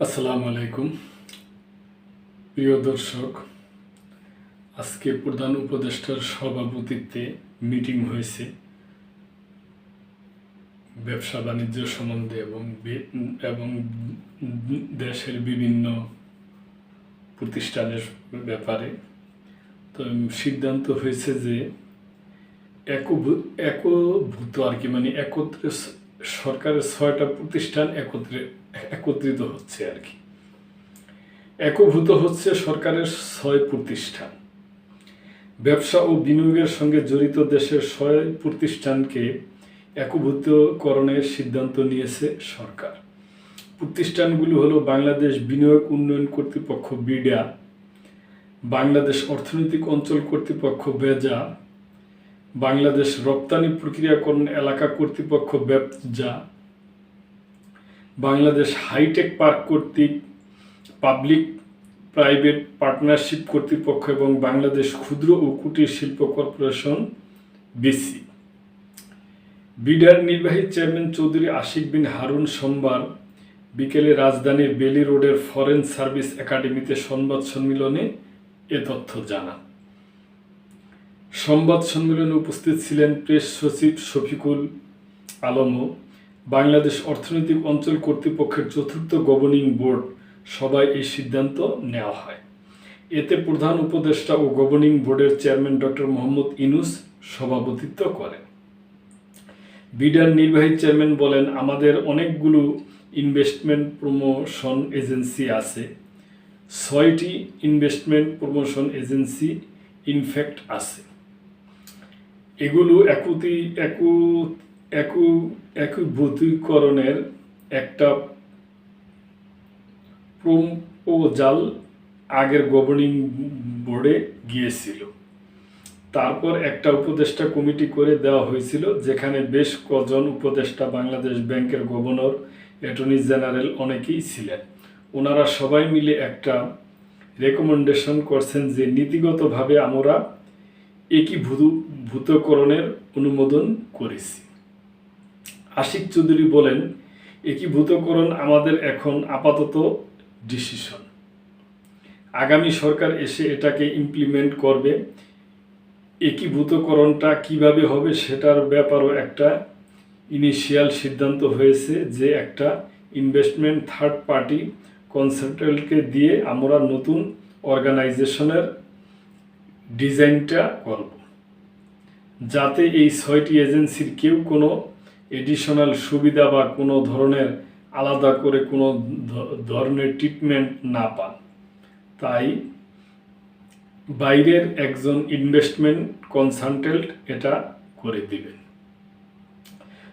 আসসালামু আলাইকুম। প্রিয় দর্শক, আজকে প্রধান উপদেষ্টার সভাপতিত্বে মিটিং হয়েছে। ব্যবসা বাণিজ্য সম্বন্ধে এবং এবং দেশের বিভিন্ন প্রতিষ্ঠানের ব্যাপারে। তো সিদ্ধান্ত হয়েছে যে একভূ- একভূত আর কি মানে একত্রে সরকারের ছয়টা প্রতিষ্ঠান একত্রে একত্রিত হচ্ছে আর কি। একভূত হচ্ছে সরকারের ছয় প্রতিষ্ঠান। ব্যবসা ও বিনিয়োগের সঙ্গে জড়িত দেশের ছয় প্রতিষ্ঠানকে একভূতকরণের সিদ্ধান্ত নিয়েছে সরকার। প্রতিষ্ঠানগুলো হলো বাংলাদেশ বিনিয়োগ উন্নয়ন কর্তৃপক্ষ বিডা, বাংলাদেশ অর্থনৈতিক অঞ্চল কর্তৃপক্ষ বেজা, বাংলাদেশ রপ্তানি প্রক্রিয়াকরণ এলাকা কর্তৃপক্ষ ব্যবজা বাংলাদেশ হাইটেক পার্ক কর্তৃক পাবলিক প্রাইভেট পার্টনারশিপ কর্তৃপক্ষ এবং বাংলাদেশ ক্ষুদ্র ও কুটির শিল্প কর্পোরেশন, বিসি। বিডার নির্বাহী চেয়ারম্যান চৌধুরী আশিক বিন হারুন সোমবার বিকেলে রাজধানীর বেলি রোডের ফরেন সার্ভিস একাডেমিতে সংবাদ সম্মেলনে এ তথ্য জানান। সংবাদ সম্মেলনে উপস্থিত ছিলেন প্রেস সচিব শফিকুল আলমও। বাংলাদেশ অর্থনৈতিক অঞ্চল কর্তৃপক্ষের চতুর্থ গভর্নিং বোর্ড সভায় এই সিদ্ধান্ত নেওয়া হয়। এতে প্রধান উপদেষ্টা ও গভর্নিং বোর্ডের চেয়ারম্যান ডক্টর মোহাম্মদ ইনুস সভাপতিত্ব করেন। বিডার নির্বাহী চেয়ারম্যান বলেন, আমাদের অনেকগুলো ইনভেস্টমেন্ট প্রমোশন এজেন্সি আছে। ছয়টি ইনভেস্টমেন্ট প্রমোশন এজেন্সি ইনফ্যাক্ট আছে। এগুলো একুতি একু একু, একীভূতকরণের একটা প্রপোজাল আগের গভর্নিং বোর্ডে গিয়েছিল। তারপর একটা উপদেষ্টা কমিটি করে দেওয়া হয়েছিল, যেখানে বেশ কজন উপদেষ্টা বাংলাদেশ ব্যাংকের গভর্নর, অ্যাটর্নি জেনারেল অনেকেই ছিলেন। ওনারা সবাই মিলে একটা রেকমেন্ডেশন করছেন যে নীতিগতভাবে আমরা একীভূতকরণের অনুমোদন করেছি। আশিক চৌধুরী বলেন, একীভূতকরণ আমাদের এখন আপাতত ডিসিশন। আগামী সরকার এসে এটাকে ইমপ্লিমেন্ট করবে। একীভূতকরণটা কীভাবে হবে সেটার ব্যাপারও একটা ইনিশিয়াল সিদ্ধান্ত হয়েছে যে একটা ইনভেস্টমেন্ট থার্ড পার্টি কনসালটেন্টকে দিয়ে আমরা নতুন অর্গানাইজেশনের ডিজাইনটা করব। যাতে এই ছয়টি এজেন্সির কেউ কোনো এডিশনাল সুবিধা বা কোনো ধরনের আলাদা করে কোনো ধরনের ট্রিটমেন্ট না পান। তাই বাইরের একজন ইনভেস্টমেন্ট কনসালটেন্ট এটা করে দিবেন।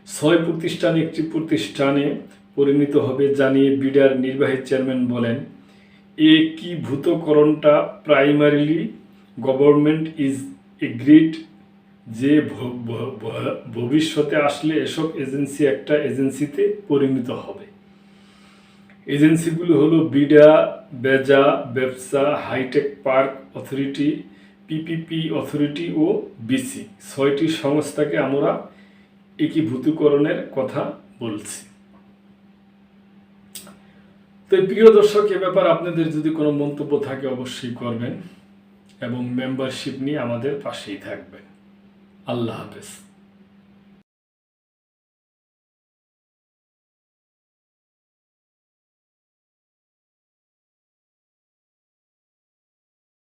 ছয় প্রতিষ্ঠান, একটি প্রতিষ্ঠানে পরিণত হবে জানিয়ে বিডার নির্বাহী চেয়ারম্যান বলেন একীভূতকরণটা প্রাইমারিলি গভর্নমেন্ট ইজ এগ্রিড যে ভবিষ্যতে আসলে এসব এজেন্সি একটা এজেন্সিতে পরিণত হবে। এজেন্সিগুলো হলো বিডা, বেজা, ব্যবসা, hi tech park authority, PPP authority ও বিসি। ছয়টি সংস্থাকে আমরা একীভূতকরণের কথা বলছি। তো প্রিয় দর্শক, এ ব্যাপার আপনাদের যদি কোনো মন্তব্য থাকে অবশ্যই করবেন এবং মেম্বারশিপ নিয়ে আমাদের পাশেই থাকবেন। আল্লাহ হাফেজ।